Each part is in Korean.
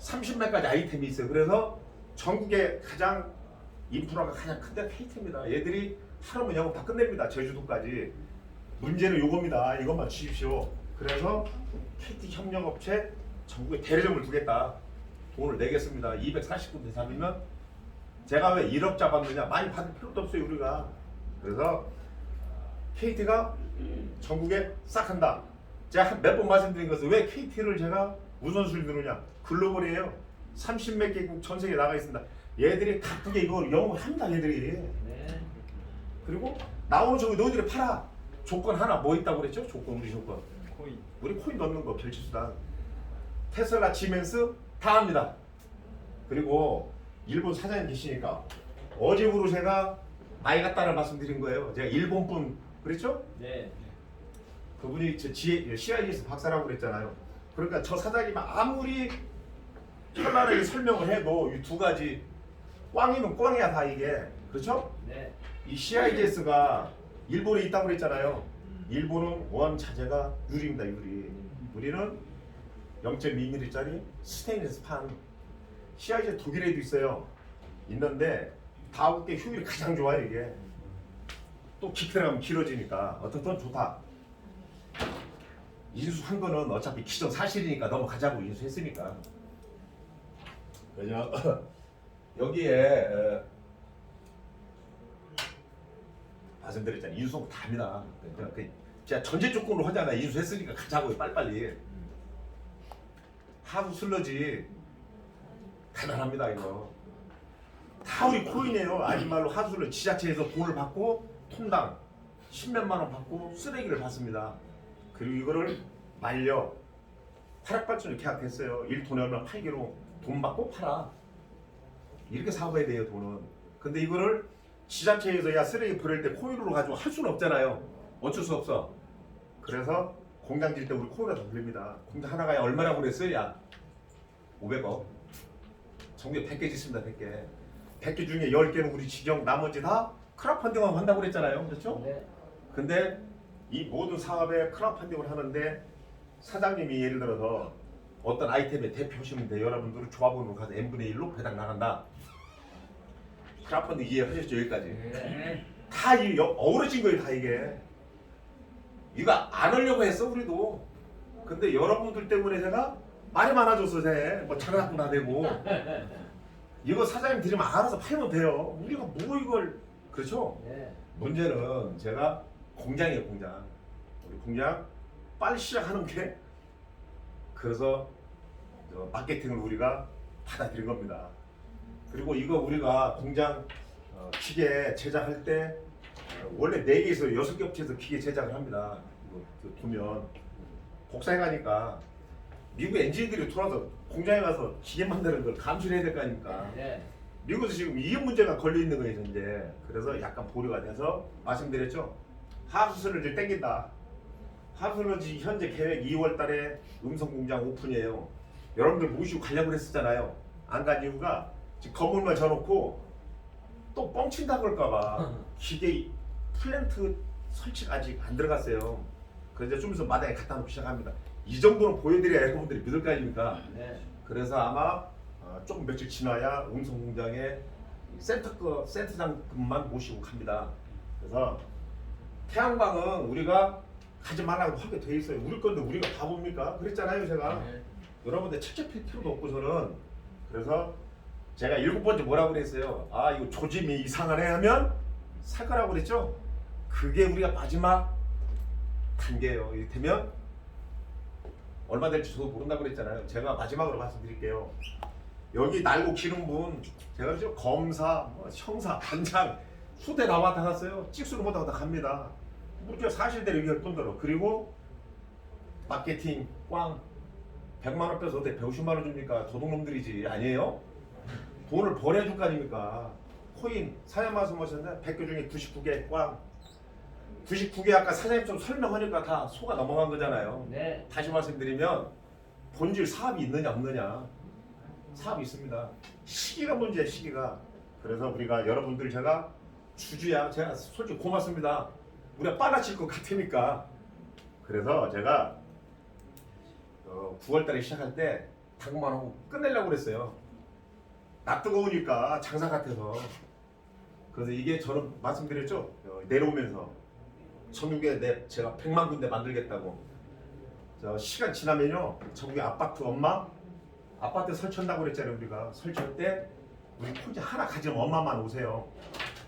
30매까지 아이템이 있어요. 그래서 전국에 가장 인프라가 가장 큰데 KT입니다. 얘들이 하루면 영업 다 끝냅니다. 제주도까지. 문제는 요겁니다. 이것만 주십시오. 그래서 KT 협력업체 전국에 대리점을 두겠다. 돈을 내겠습니다. 240군 대상이면 제가 왜 1억 잡았느냐 많이 받을 필요도 없어요 우리가. 그래서 KT가 전국에 싹 한다. 제가 몇 번 말씀드린 것은 왜 KT를 제가 우선순위 두느냐? 글로벌이에요. 30몇 개국 전 세계에 나가 있습니다. 얘들이 가쁘게 이거 영업을 합니다. 얘들이. 네. 그리고 나오는 저기 너희들이 팔아. 조건 하나 뭐 있다고 그랬죠? 조건 우리 조건. 코인. 우리 코인 넣는 거 결제수단. 테슬라, 지멘스 다 합니다. 그리고 일본 사장님 계시니까 어제부로 제가 나이 같다를 말씀드린 거예요. 제가 일본 분 그랬죠? 네. 그분이 저 지혜 CIS 박사라고 그랬잖아요. 그러니까 저 사장님 아무리 현란하게 설명을 해도 이 두 가지 꽝이면 꽝이야 다 이게 그렇죠? 네. 이 CIS가 일본에 있다고 그랬잖아요. 일본은 원 자재가 유리입니다 유리. 우리는 0.2mm짜리 스테인리스 판. CIS 독일에도 있어요. 있는데 다국계 효율이 가장 좋아요 이게. 또 깊이 들어가면 길어지니까 어떻든 좋다. 인수한 거는 어차피 기존 사실이니까 넘어가자고 인수했으니까. 그냥 여기에 에, 말씀드렸잖아요. 인수는 답니다. 그러니까 그 전제 조건으로 하잖아요. 인수했으니까 가자고요. 빨리빨리. 하부 슬러지 대단합니다 이거. 다 우리 코인이에요. 아닌 말로 하부 슬러지 지자체에서 돈을 받고 통당 10몇만 원 받고 쓰레기를 받습니다. 그리고 이거를 말려 타락발전을 계약했어요. 1톤에 얼마 팔기로 돈 받고 팔아. 이렇게 사업해야 돼요 돈은. 근데 이거를 지자체에서 야 쓰레기 버릴 때 코인으로 가지고 할 수는 없잖아요. 어쩔 수 없어. 그래서 공장 질 때 우리 다 돌립니다. 공장 하나가 얼마라고 그랬어요? 야 500억. 전국에 100개 짓습니다 100개. 100개 중에 10개는 우리 지경 나머지 다 크라우펀딩만 한다고 그랬잖아요. 그렇죠? 네. 근데 이 모든 사업에 크라우펀딩을 하는데 사장님이 예를 들어서 어떤 아이템의 대표시는데 여러분들 조합원으로 가서 n분의 1로 배당 나간다. 크라우펀딩 이해하셨죠 여기까지? 네. 다이 어우러진 거예요 다 이게. 이거 안 하려고 했어 우리도. 근데 여러분들 때문에 제가 말이 많아졌어 쟤. 뭐 차라고 나대고. 이거 사장님 드리면 알아서 팔면 돼요. 우리가 뭐 이걸 그렇죠? 네. 문제는 제가 공장이에요 공장 우리 공장 빨리 시작하는 게 그래서 저 마케팅을 우리가 받아들인 겁니다 그리고 이거 우리가 공장 어, 기계 제작할 때 어, 원래 4개에서 6개 업체에서 기계 제작을 합니다 이거 그 보면 복사해 가니까 미국 엔지니어들이 돌아서 공장에 가서 기계 만드는 걸 감시를 해야 될 거 아닙니까 네. 미국에서 지금 이 문제가 걸려 있는 거예요 현재. 그래서 약간 보류가 돼서 말씀드렸죠. 하수슬을 이제 땡긴다. 하수슬은 지금 현재 계획 2월 달에 음성 공장 오픈이에요. 여러분들 모시고 가려고 했었잖아요. 안 간 이유가 지금 건물만 져놓고 또 뻥친다 그럴까봐 기계 플랜트 설치가 아직 안 들어갔어요. 그래서 좀 있으면 마당에 갖다 놓기 시작합니다. 이 정도는 보여드려야 여러분들이 믿을 거 아닙니까? 네. 그래서 아마 어, 조금 며칠 지나야 음성 공장에 센터급 센터장급만 모시고 갑니다. 그래서 태양광은 우리가 가지 말라고 하게 돼 있어요. 우리 건데 우리가 바보입니까? 그랬잖아요, 제가. 네. 여러분들 책잡힐 필요도 없고 저는 그래서 제가 일곱 번째 뭐라고 그랬어요? 아 이거 조짐이 이상하네 하면 살 거라고 그랬죠? 그게 우리가 마지막 단계예요. 이를테면 얼마 될지 저도 모른다고 그랬잖아요. 제가 마지막으로 말씀드릴게요. 여기 날고 기는 분 제가 지금 검사, 뭐 형사, 반장 수대 나와 다 갔어요. 찍수를 못하고 다 갑니다. 우리가 사실대로 얘기할 뿐더러 그리고 마케팅 꽝 100만 원 빼서 어때 150만 원 줍니까? 도둑놈들이지 아니에요? 돈을 벌어줄 거 아닙니까? 코인 사장 말씀 하셨는데 100개 중에 99개 꽝 99개 아까 사장님처럼 설명하니까 다 소가 넘어간 거잖아요. 네. 다시 말씀드리면 본질 사업이 있느냐 없느냐 사업이 있습니다. 시기가 문제야 시기가. 그래서 우리가 여러분들 제가 주주야 제가 솔직히 고맙습니다. 우리가 빨라질 것 같으니까. 그래서 제가 어, 9월달에 시작할 때 당구만 하고 끝내려고 그랬어요. 나 뜨거우니까 장사 같아서. 그래서 이게 저는 말씀드렸죠. 어, 내려오면서 전국에 내 제가 100만 군데 만들겠다고. 저 시간 지나면요. 전국에 아파트 엄마 아파트 설치한다고 그랬잖아요 우리가 설치할 때 우리 코지 하나 가지면 엄마만 오세요.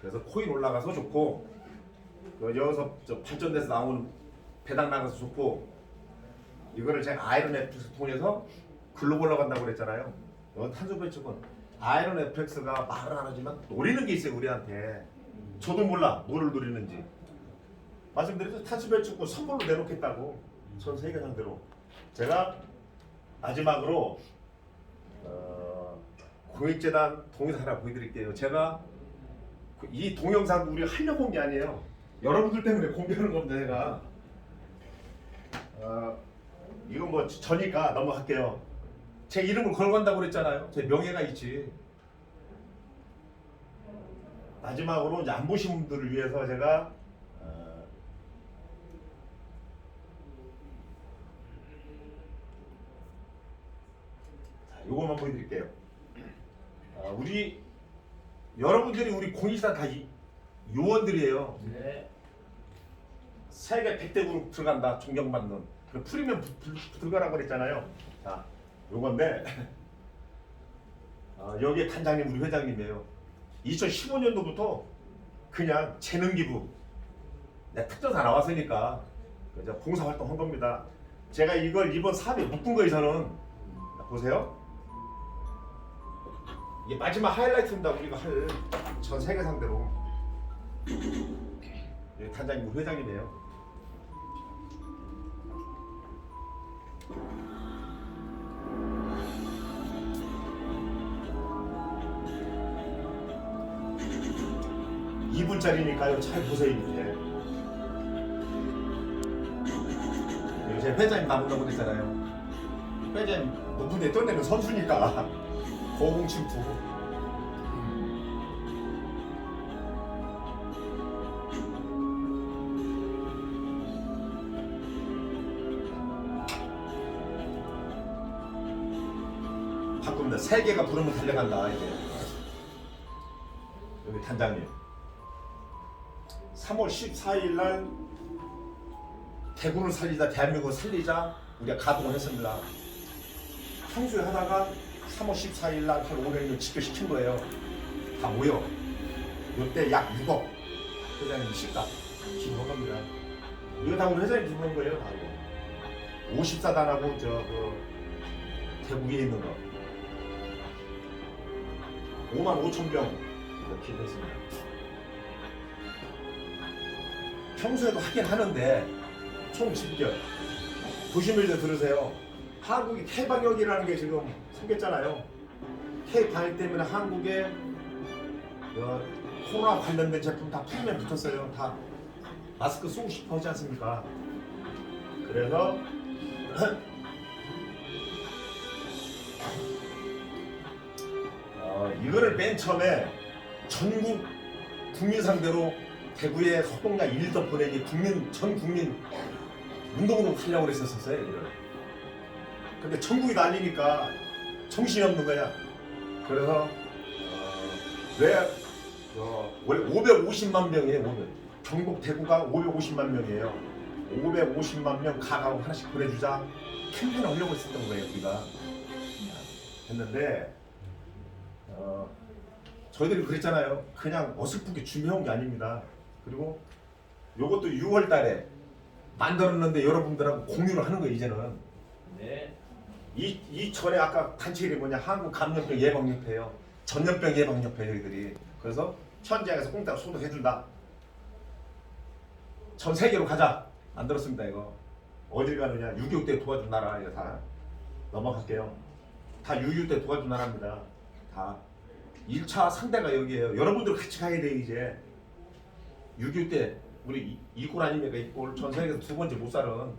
그래서 코인 올라가서 좋고 그 여기서 저 발전돼서 나오는 배당 나가서 좋고 이거를 제가 아이론 FX 통해서 글로벌로 간다고 그랬잖아요. 어, 탄소 배출은 아이론 FX가 말은 안 하지만 노리는 게 있어요 우리한테. 저도 몰라 뭐를 노리는지. 말씀드렸죠 탄소 배출권 선물로 내놓겠다고 전 세계 상대로. 제가 마지막으로 어, 공익재단 동영상 하나 보여드릴게요. 제가 그이 동영상 우리 하려고 온 게 아니에요. 여러분들 때문에 공개하는 겁니다, 제가. 어, 이건 뭐 저니까 넘어갈게요. 제 이름을 걸고 간다고 그랬잖아요. 제 명예가 있지. 마지막으로 이제 안 보신 분들을 위해서 제가 어, 자, 요것만 보여드릴게요. 아, 우리 여러분들이 우리 공익사 다 이- 요원들이에요. 네. 세계 100대 그룹 들어간다 존경받는 그 부- 부- 들어가라고 그랬잖아요. 자, 요건데 어, 여기에 단장님 우리 회장님이에요. 2015년도부터 그냥 재능 기부 내 특전 다 나왔으니까 그저 봉사 활동 한 겁니다. 제가 이걸 이번 사업에 묶은 거에서는 자, 보세요. 이게 마지막 하이라이트입니다. 우리가 할 전 세계 상대로 예, 단장님 우리 회장님이에요. 이분짜리니까요 잘 보세요 밑에. 여기 제 회장님 나온다고 그랬잖아요. 회장님 데 떠내는 선수니까 고공침투. 세 개가 부르면 달려간다 이게. 여기 단장님. 3월 14일 날 대구를 살리자 대한민국을 살리자 우리가 가동을 했습니다. 평소에 하다가 3월 14일 날한 500명 집결시킨 거예요. 다 모여. 이때 약 6억 회장님 시가 기부한 겁니다. 이거 다 우리 회장님 기부한 거예요. 다 이거. 54단하고 저그 대구에 있는 거. 5만 5천 병 기부했습니다. 평소에도 하긴 하는데 총 집결 보시면 이제 들으세요. 한국이 K방역이라는 게 지금 생겼잖아요. K방역 때문에 한국에 어, 코로나 관련된 제품 다 프리미엄 붙었어요. 다 마스크 쓰고 싶어 하지 않습니까? 그래서 어, 이거를 맨 처음에 전국 국민 상대로 대구에 소동가 1도 보내기 국민 전 국민 운동으로 하려고 그랬었어요 이거를. 근데 전국이 난리니까 정신이 없는 거야. 그래서 어, 왜 어, 원래 550만 명이에요 오늘 전국 대구가 550만 명이에요. 550만 명 가가고 하나씩 보내주자 캠페인 하려고 했었던 거예요 우리가 했는데 어, 저희들이 그랬잖아요. 그냥 어설프게 준비해온 게 아닙니다. 그리고 요것도 6월 달에 만들었는데 여러분들하고 공유를 하는 거예요, 이제는. 네. 이, 이 전에 아까 단체 이름이 뭐냐, 한국 감염병 예방협회예요. 전염병 예방협회 저희들이. 그래서 현장에서 공짜로 소독해준다. 전 세계로 가자. 만들었습니다, 이거. 어딜 가느냐, 6.25 때 도와준 나라, 이거 다. 넘어갈게요. 다6.25때 도와준 나라입니다. 다. 1차 상대가 여기에요. 여러분들 같이 가야 돼요, 이제. 6.25때 우리 이- 이골 아닙니까? 이골 전 세계에서 두 번째 못 살은.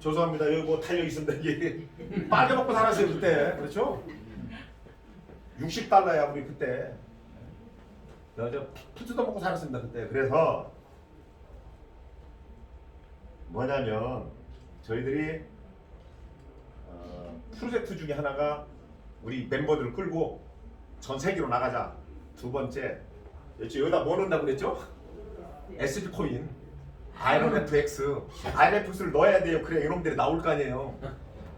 죄송합니다. 여기 뭐 달려 있습니다. 이게 빨개 먹고 살았어요 그때. 그렇죠? 60달러야 우리 그때. 저 푸드도 먹고 살았습니다 그때. 그래서 뭐냐면 저희들이 어, 프로젝트 중에 하나가 우리 멤버들을 끌고 전 세계로 나가자. 두 번째 여기 여기다 뭐 넣는다고 그랬죠? SP 코인, 아이론 FX, 아이론 FX를 넣어야 돼요. 그래 이놈들이 나올 거 아니에요.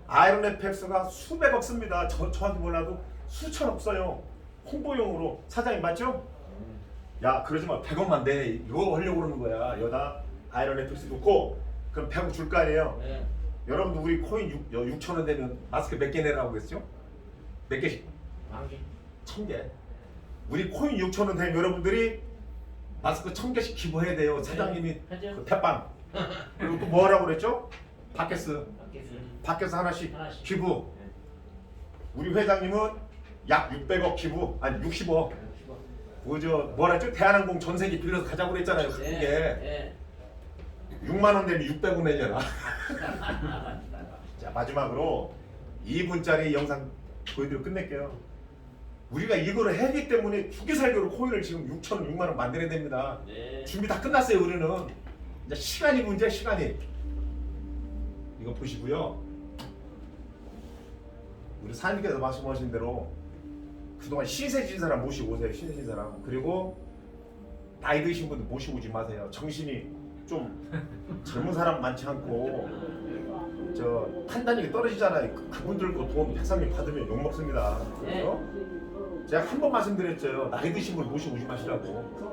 아이론 FX가 수백억 씁니다. 저 정확히 몰라도 수천억 써요. 홍보용으로 사장님 맞죠? 야 그러지 마 100억만 내 이거 하려고 그러는 거야 여다 아이런 FX 놓고 그럼 100억 줄 거 아니에요 네. 여러분도 우리 코인 6, 6천 원 되면 마스크 몇 개 내라고 그랬죠? 몇 개씩? 만개. 천 개. 우리 코인 6천 원 되면 여러분들이 마스크 천 개씩 기부해야 돼요. 사장님이 하죠. 그 폐빵. 그리고 또 뭐라고 그랬죠? 바켓스. 바켓스 하나씩, 하나씩. 기부. 우리 회장님은 약 600억 기부, 아니 60억. 그저 뭐라 했죠? 대한항공 전세기 빌려서 가자고 그랬잖아요. 그게 네. 6만 원 되면 600원 내려라. 자 마지막으로 2분짜리 영상 보여드리고 끝낼게요. 우리가 이거를 했기 때문에 주기살교로 코인을 지금 6천 원, 6만 원 만들어야 됩니다. 네. 준비 다 끝났어요 우리는. 이제 시간이 문제 시간이. 이거 보시고요. 우리 사장님께서 말씀하신 대로 그동안 신세진 사람 모시고 오세요. 신세진 사람. 그리고 나이 드신 분들 모시고 오지 마세요. 정신이 좀 젊은 사람 많지 않고 저 판단력이 떨어지잖아요. 그, 그분들도 돈 백삼님 받으면 욕 먹습니다. 그래서 제가 한 번 말씀드렸죠. 나이 드신 분 모시고 오지 마시라고.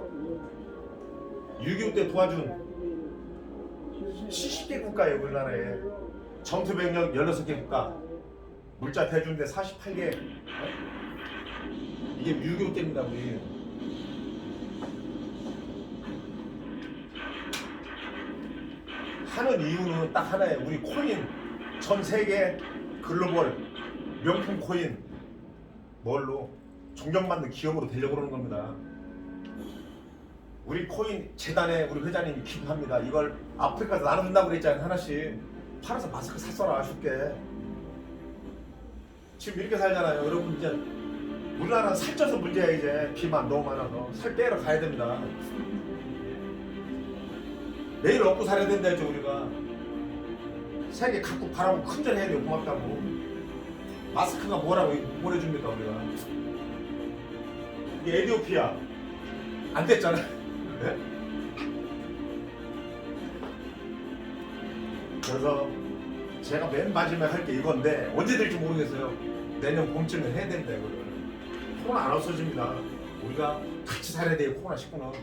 6.25 때 도와준 70개 국가예요 우리나라에 전투병력 16개 국가 물자 대준대 48개 이게 6.25 때입니다 우리 하는 이유는 딱 하나예요 우리 코인 전 세계 글로벌 명품 코인 뭘로 존경받는 기업으로 되려고 그러는 겁니다 우리 코인 재단에 우리 회장님이 기부합니다. 이걸 아프리카에서 나눠준다고 그랬잖아요. 하나씩 팔아서 마스크 샀어라 쉽게. 지금 이렇게 살잖아요. 여러분 이제 우리나라는 살쪄서 문제야 이제 비만 너무 많아서 살 빼러 가야 됩니다. 매일 먹고 살아야 된다 했죠 우리가. 세계 각국 바라고 큰절 해야 돼요 고맙다고. 마스크가 뭐라고 보내줍니까 우리가. 이게 에디오피아 안 됐잖아. 네? 그래서 제가 맨 마지막에 할 게 이건데 언제 될지 모르겠어요. 내년 봄쯤에 해야 된다 이거를. 코로나 안 없어집니다. 우리가 같이 살아야 돼요 코로나 19는.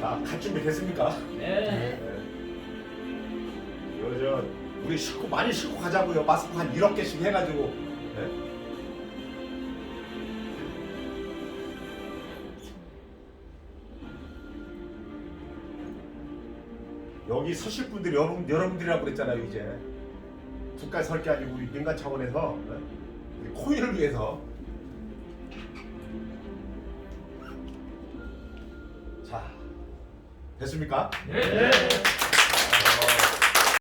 자, 갈 준비 됐습니까? 네. 이거 저 우리 싣고 많이 싣고 가자고요. 마스크 한 1억 개씩 해가지고. 네? 여기 서실 분들이 여러분, 여러분들이라고 그랬잖아요 이제 국가 설계 아니고 우리 민간 차원에서 네? 우리 코인을 위해서 자 됐습니까? 네.